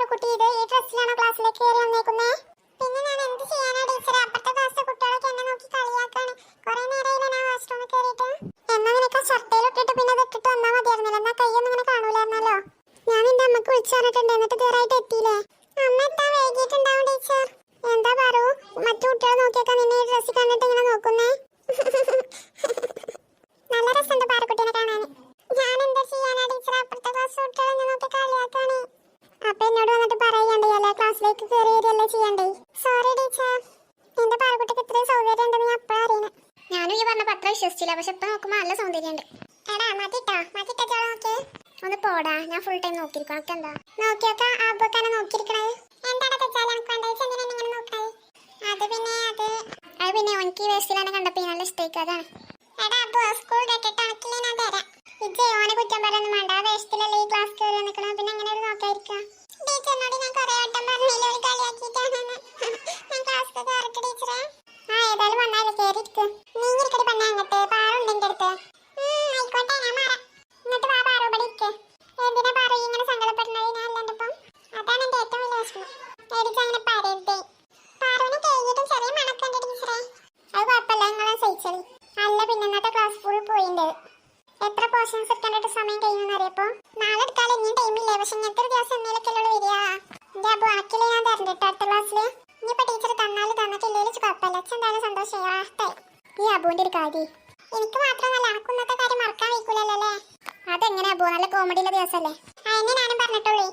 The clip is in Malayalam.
പാറുക്കുട്ടി ഇത് ഈ ഡ്രസ്സിലാണോ ക്ലാസ്സിലേക്ക് കയറി വന്നേക്കുന്നേ. പിന്നെ ഞാൻ എന്ത് ചെയ്യാനാ ടീച്ചർ അപ്പുറത്തെ ക്ലാസ്സിലെ കുട്ടികളൊക്കെ എന്നെ നോക്കി കളിയാക്കാണ്. കുറെ നേരമായില്ല ഞാൻ വാഷ്റൂമിൽ കയറിയിട്ട്. എന്നാ നിനക്ക് ഷർട്ടയിൽ ഇട്ടിട്ട് പിന്നെ ഇട്ടിട്ട് വന്നാൽ മതിയായിരുന്നല്ലോ. എന്നാ കൈയൊന്നും ഇങ്ങനെ കാണൂലായിരുന്നല്ലോ. ഞാൻ നിന്റെ അമ്മയ്ക്ക് വിളിച്ചു പറഞ്ഞിട്ടുണ്ട്. എന്നിട്ട് ഇതുവരായിട്ട് എത്തിയില്ലേ? അമ്മ എത്താൻ വൈകിട്ടുണ്ടാവും ടീച്ചർ? എന്താ പറു? മറ്റു കുട്ടികളെ നോക്കിയൊക്കെ നിന്നെ ഈ ഡ്രസ്സിൽ കണ്ടിട്ട് ഇങ്ങനെ നോക്കുന്നേ? അപ്പൊ എന്നോട് വന്നിട്ട് പറയണ്ടേ? എല്ലാ ക്ലാസ്സിലേക്ക് കയറി വരികയല്ലേ ചെയ്യണ്ടേ? Sorry teacher. എന്റെ പാറക്കുട്ടിക്ക് ഇത്രയും സൗകര്യം ഉണ്ടെന്ന് ഞാൻ അപ്പഴാ അറിയണേ. ഞാനും ഈ പറഞ്ഞ പത്രം വിശ്വസിച്ചില്ല. പക്ഷെ ഇപ്പൊ നോക്കുമ്പോ നല്ല സൗന്ദര്യമുണ്ട് എടാ മതിട്ടോ. മതിട്ടോ ചോള നോക്കിയേ ഒന്ന് പോടാ. ഞാൻ ഫുൾ ടൈം നോക്കിയിരിക്കും. ഒക്കെ എന്താ നോക്കിയൊക്കെ. ആ ബുക്കാണ് നോക്കിയിരിക്കണത്. എന്താടാ തെച്ചാൽ എനിക്ക് വേണ്ട എന്തിനാ ഇങ്ങനെ നോക്കണത് അത് പിന്നെ അത്. അത് പിന്നെ എനിക്ക് ഈ വേസ്റ്റിലാണ് കണ്ടപ്പോ നല്ല ഇഷ്ടമായിക്കും അതാണ്. എടാ അപ്പൊ സ്കൂൾ കേട്ടിട്ട് അണക്കില്ലേ ഞാൻ തരാം. ഇജ്ജ് ഓനെ കുറ്റം പറയുന്നു വേണ്ട. ആ വേസ്റ്റിലല്ലേ ഈ ക്ലാസ് കയറി നിൽക്കണം പിന്നെ എങ്ങനെ ഒരു നോക്കായിരിക്കാം? ഏതായാലും വന്നാലേ കയറിയിരിക്കും നീ ഇരിക്കടി പെണ്ണ അങ്ങട്ട്. പാറുണ്ട് ആയിക്കോട്ടെ ഞാൻ മാറാം. എന്നിട്ട് വാ പാറു ഇവിടെ ഇരിക്ക്. ഇങ്ങനെ സങ്കടപ്പെടുന്നത്? ഞാൻ അതാണ് എന്റെ ഏറ്റവും വലിയ വിഷമം. എനിക്ക് അങ്ങനെ പറയരുതേ പാറുവിനെ ചെറിയ മണക്കുണ്ട് അത് കുഴപ്പമില്ല നിങ്ങളെ അല്ല പിന്നെ ക്ലാസ് ഫുൾ പോയിണ്ട്. എത്ര പോർഷൻസ് എടുക്കേണ്ട സമയം കഴിഞ്ഞെന്ന് അറിയപ്പോ? നാളെ എടുക്കാതെ ഇനിയും ടൈമില്ലേ പക്ഷെ ഇങ്ങനത്തെ ഒരു ദിവസം എന്റെ ഞാൻ തരണ്ട അടുത്ത ക്ലാസ്സിൽ എനിക്ക് മാത്രമല്ല കാര്യം മറക്കാൻ വയ്ക്കൂലല്ലോ അല്ലേ? അതെങ്ങനെ അബു? നല്ല കോമഡിയുള്ള ദിവസമല്ലേ? അതിനെ ഞാനും പറഞ്ഞിട്ടുള്ളൂ.